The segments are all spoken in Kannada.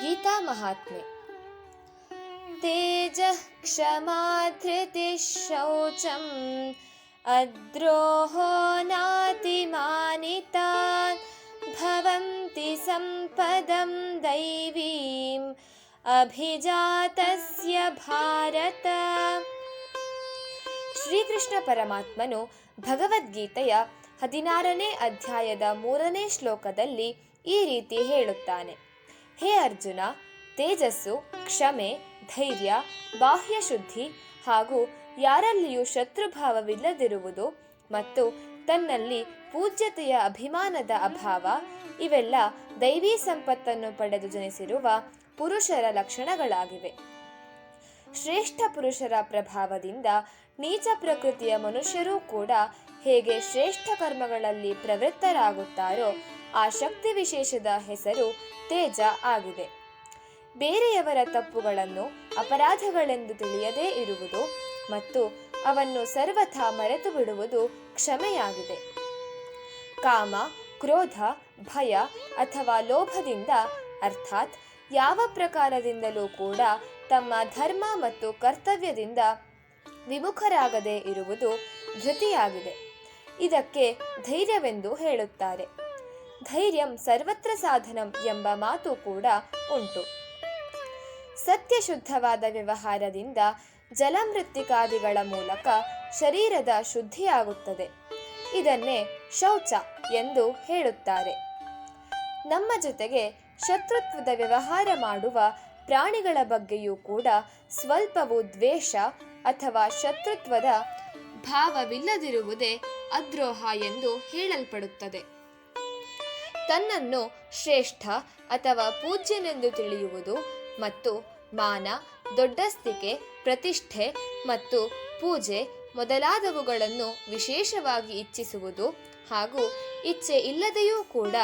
ಗೀತಾ ಮಹಾತ್ಮೆ. ತೇಜ ಕ್ಷಮಾಧೃತಿ ಶೌಚಂ ಅದ್ರೋಹೋ ನಾತಿಮಾನಿತಾನ್ ಭವಂತಿ ಸಂಪದಂ ದೈವೀಂ ಅಭಿಜಾತಸ್ಯ ಭಾರತ. ಶ್ರೀಕೃಷ್ಣ ಪರಮಾತ್ಮನು ಭಗವದ್ಗೀತೆಯ ಹದಿನಾರನೇ ಅಧ್ಯಾಯದ ಮೂರನೇ ಶ್ಲೋಕದಲ್ಲಿ ಈ ರೀತಿ ಹೇಳುತ್ತಾನೆ. ಹೇ ಅರ್ಜುನ, ತೇಜಸ್ಸು, ಕ್ಷಮೆ, ಧೈರ್ಯ, ಬಾಹ್ಯ ಶುದ್ಧಿ ಹಾಗೂ ಯಾರಲ್ಲಿಯೂ ಶತ್ರುಭಾವವಿಲ್ಲದಿರುವುದು ಮತ್ತು ತನ್ನಲ್ಲಿ ಪೂಜ್ಯತೆಯ ಅಭಿಮಾನದ ಅಭಾವ, ಇವೆಲ್ಲ ದೈವಿ ಸಂಪತ್ತನ್ನು ಪಡೆದು ಜನಿಸಿರುವ ಪುರುಷರ ಲಕ್ಷಣಗಳಾಗಿವೆ. ಶ್ರೇಷ್ಠ ಪುರುಷರ ಪ್ರಭಾವದಿಂದ ನೀಚ ಪ್ರಕೃತಿಯ ಮನುಷ್ಯರೂ ಕೂಡ ಹೇಗೆ ಶ್ರೇಷ್ಠ ಕರ್ಮಗಳಲ್ಲಿ ಪ್ರವೃತ್ತರಾಗುತ್ತಾರೋ ಆ ಶಕ್ತಿ ವಿಶೇಷದ ಹೆಸರು ತೇಜ ಆಗಿದೆ. ಬೇರೆಯವರ ತಪ್ಪುಗಳನ್ನು ಅಪರಾಧಗಳೆಂದು ತಿಳಿಯದೇ ಇರುವುದು ಮತ್ತು ಅವನ್ನು ಸರ್ವಥಾ ಮರೆತು ಬಿಡುವುದು ಕ್ಷಮೆಯಾಗಿದೆ. ಕಾಮ, ಕ್ರೋಧ, ಭಯ ಅಥವಾ ಲೋಭದಿಂದ ಅರ್ಥಾತ್ ಯಾವ ಪ್ರಕಾರದಿಂದಲೂ ಕೂಡ ತಮ್ಮ ಧರ್ಮ ಮತ್ತು ಕರ್ತವ್ಯದಿಂದ ವಿಮುಖರಾಗದೇ ಇರುವುದು ಧೃತಿಯಾಗಿದೆ. ಇದಕ್ಕೆ ಧೈರ್ಯವೆಂದು ಹೇಳುತ್ತಾರೆ. ಧೈರ್ಯಂ ಸರ್ವತ್ರ ಸಾಧನಂ ಎಂಬ ಮಾತು ಕೂಡ ಉಂಟು. ಸತ್ಯಶುದ್ಧವಾದ ವ್ಯವಹಾರದಿಂದ ಜಲಮೃತ್ತಿಕಾದಿಗಳ ಮೂಲಕ ಶರೀರದ ಶುದ್ಧಿಯಾಗುತ್ತದೆ. ಇದನ್ನೇ ಶೌಚ ಎಂದು ಹೇಳುತ್ತಾರೆ. ನಮ್ಮ ಜೊತೆಗೆ ಶತ್ರುತ್ವದ ವ್ಯವಹಾರ ಮಾಡುವ ಪ್ರಾಣಿಗಳ ಬಗ್ಗೆಯೂ ಕೂಡ ಸ್ವಲ್ಪವೂ ದ್ವೇಷ ಅಥವಾ ಶತ್ರುತ್ವದ ಭಾವವಿಲ್ಲದಿರುವುದೇ ಅದ್ರೋಹ ಎಂದು ಹೇಳಲ್ಪಡುತ್ತದೆ. ತನ್ನನ್ನು ಶ್ರೇಷ್ಠ ಅಥವಾ ಪೂಜ್ಯನೆಂದು ತಿಳಿಯುವುದು ಮತ್ತು ಮಾನ, ದೊಡ್ಡಸ್ತಿಕೆ, ಪ್ರತಿಷ್ಠೆ ಮತ್ತು ಪೂಜೆ ಮೊದಲಾದವುಗಳನ್ನು ವಿಶೇಷವಾಗಿ ಇಚ್ಛಿಸುವುದು ಹಾಗೂ ಇಚ್ಛೆ ಇಲ್ಲದೆಯೂ ಕೂಡ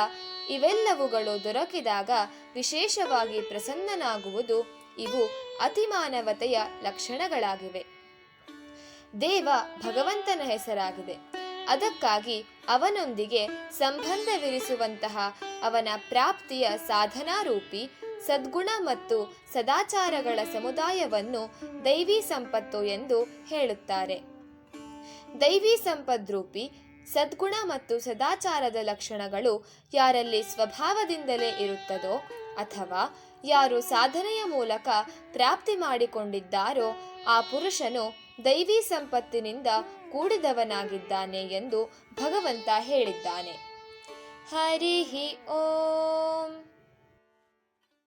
ಇವೆಲ್ಲವುಗಳು ದೊರಕಿದಾಗ ವಿಶೇಷವಾಗಿ ಪ್ರಸನ್ನನಾಗುವುದು ಇವು ಅತಿಮಾನವತೆಯ ಲಕ್ಷಣಗಳಾಗಿವೆ. ದೇವ ಭಗವಂತನ ಹೆಸರಾಗಿದೆ. ಅದಕ್ಕಾಗಿ ಅವನೊಂದಿಗೆ ಸಂಬಂಧವಿರಿಸುವಂತಹ ಅವನ ಪ್ರಾಪ್ತಿಯ ಸಾಧನಾರೂಪಿ, ಸದ್ಗುಣ ಮತ್ತು ಸದಾಚಾರಗಳ ಸಮುದಾಯವನ್ನು ದೈವಿ ಸಂಪತ್ತು ಎಂದು ಹೇಳುತ್ತಾರೆ. ದೈವಿ ಸಂಪದ್ರೂಪಿ, ಸದ್ಗುಣ ಮತ್ತು ಸದಾಚಾರದ ಲಕ್ಷಣಗಳು ಯಾರಲ್ಲಿ ಸ್ವಭಾವದಿಂದಲೇ ಇರುತ್ತದೋ ಅಥವಾ ಯಾರು ಸಾಧನೆಯ ಮೂಲಕ ಪ್ರಾಪ್ತಿ ಮಾಡಿಕೊಂಡಿದ್ದಾರೋ ಆ ಪುರುಷನು ದೈವಿ ಸಂಪತ್ತಿನಿಂದ ಕೂಡಿದವನಾಗಿದ್ದಾನೆ ಎಂದು ಭಗವಂತ ಹೇಳಿದ್ದಾನೆ. ಹರಿ ಓಂ.